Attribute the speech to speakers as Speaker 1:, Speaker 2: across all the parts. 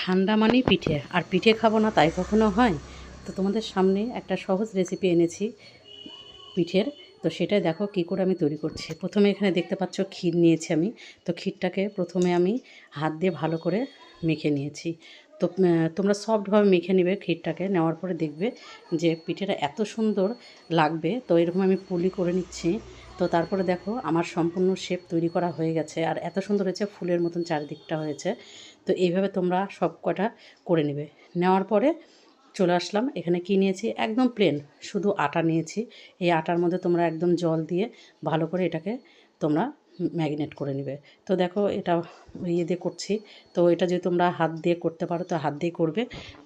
Speaker 1: ঠান্ডা মানেই পিঠে। আর পিঠে খাব না, তাই কখনো হয়? তো তোমাদের সামনে একটা সহজ রেসিপি এনেছি পিঠের। তো সেটা দেখো কী করে আমি তৈরি করছি। প্রথমে এখানে দেখতে পাচ্ছ ক্ষীর নিয়েছি আমি। তো ক্ষীরটাকে প্রথমে আমি হাত দিয়ে ভালো করে মেখে নিয়েছি। তো তোমরা সফটভাবে মেখে নেবে ক্ষীরটাকে। নেওয়ার পরে দেখবে যে পিঠেটা এত সুন্দর লাগবে। তো এরকম আমি পুলি করে নিচ্ছি। তো তারপরে দেখো, আমার সম্পূর্ণ শেপ তৈরি করা হয়ে গেছে আর এত সুন্দর হয়েছে, ফুলের মতন চারিদিকটা হয়েছে। তো এইভাবে তোমরা সব কটা করে নেবে। নেওয়ার পরে চলে আসলাম, এখানে কি নিয়েছি? একদম প্লেন শুধু আটা নিয়েছি। এই আটার মধ্যে তোমরা একদম জল দিয়ে ভালো করে এটাকে তোমরা ম্যাগনেট করে নেবে। তো দেখো, এটা ইয়ে দিয়ে করছি। তো এটা যদি তোমরা হাত দিয়ে করতে পারো, তো হাত দিয়ে করবে।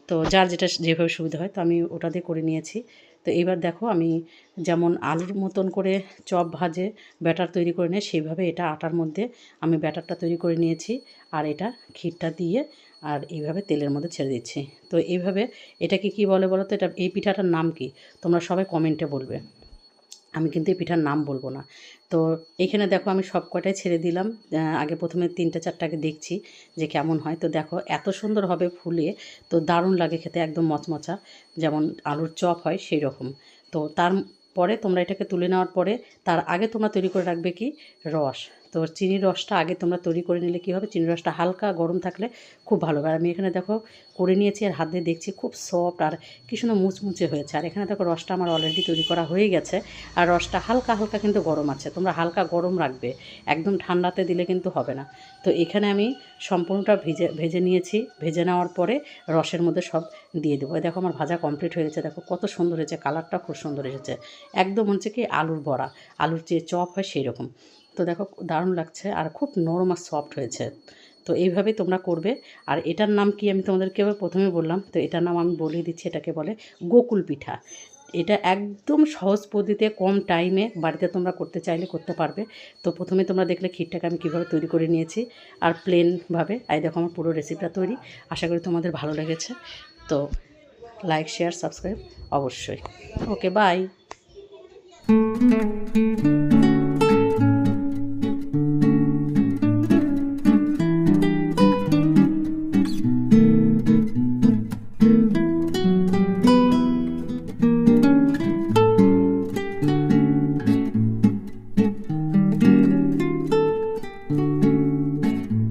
Speaker 1: তো যার যেটা যেভাবে সুবিধা হয়, তো আমি ওটা দিয়ে করে নিয়েছি। তো এবার দেখো আমি যেমন আলুর মতন করে চপ ভাজে ব্যাটার তৈরি করে নিয়ে সেইভাবে এটা আটার মধ্যে আমি ব্যাটারটা তৈরি করে নিয়েছি আর এটা ক্ষীরটা দিয়ে আর এইভাবে তেলের মধ্যে ছেড়ে দিচ্ছি। তো এইভাবে এটাকে কি বলে বলো তো? এটা এই পিঠাটার নাম কি? তোমরা সবাই কমেন্টে বলবে। আমি কিন্তু এই পিঠার নাম বলব না। তো এখানে দেখো আমি সব কটাই ছেড়ে দিলাম। আগে প্রথমে তিনটে চারটাকে দেখছি যে কেমন হয়। তো দেখো এত সুন্দর হবে ফুলে তো দারুণ লাগে খেতে, একদম মচমচা। যেমন আলুর চপ হয় সেই রকম তো তার পরে তোমরা এটাকে তুলে নেওয়ার পরে, তার আগে তোমরা তৈরি করে রাখবে কি? রস। তো চিনির রসটা আগে তোমরা তৈরি করে নিলে কী হবে? চিনির রসটা হালকা গরম থাকলে খুব ভালো হবে। আর আমি এখানে দেখো করে নিয়েছি আর হাত দিয়ে দেখছি খুব সফট আর কি সুন্দর মুচমুচে হয়েছে। আর এখানে দেখো রসটা আমার অলরেডি তৈরি করা হয়ে গেছে আর রসটা হালকা হালকা কিন্তু গরম আছে। তোমরা হালকা গরম রাখবে, একদম ঠান্ডাতে দিলে কিন্তু হবে না। তো এখানে আমি সম্পূর্ণটা ভেজে ভেজে নিয়েছি। ভেজে নেওয়ার পরে রসের মধ্যে সব দিয়ে দেবো। দেখো আমার ভাজা কমপ্লিট হয়ে গেছে। দেখো কত সুন্দর হয়েছে। কালারটা খুব সুন্দর এসেছে। একদম হচ্ছে কি আলুর বড়া। আলুর যে চপ হয় সেই রকম তো দেখো, দারুণ লাগছে আর খুব নরম আর সফট হয়েছে। তো এইভাবে তোমরা করবে। আর এটার নাম কি আমি তোমাদেরকে প্রথমে বললাম। তো এটার নাম আমি বলিয়ে দিচ্ছি, এটাকে বলে গোকুল পিঠা। এটা একদম সহজ পদ্ধতিতে কম টাইমে বাড়িতে তোমরা করতে চাইলে করতে পারবে। তো প্রথমে তোমরা দেখলে ক্ষীরটাকে আমি কীভাবে তৈরি করে নিয়েছি। আর প্লেনভাবে এই দেখো আমার পুরো রেসিপিটা তৈরি। আশা করি তোমাদের ভালো লেগেছে। তো লাইক শেয়ার সাবস্ক্রাইব অবশ্যই। Okay bye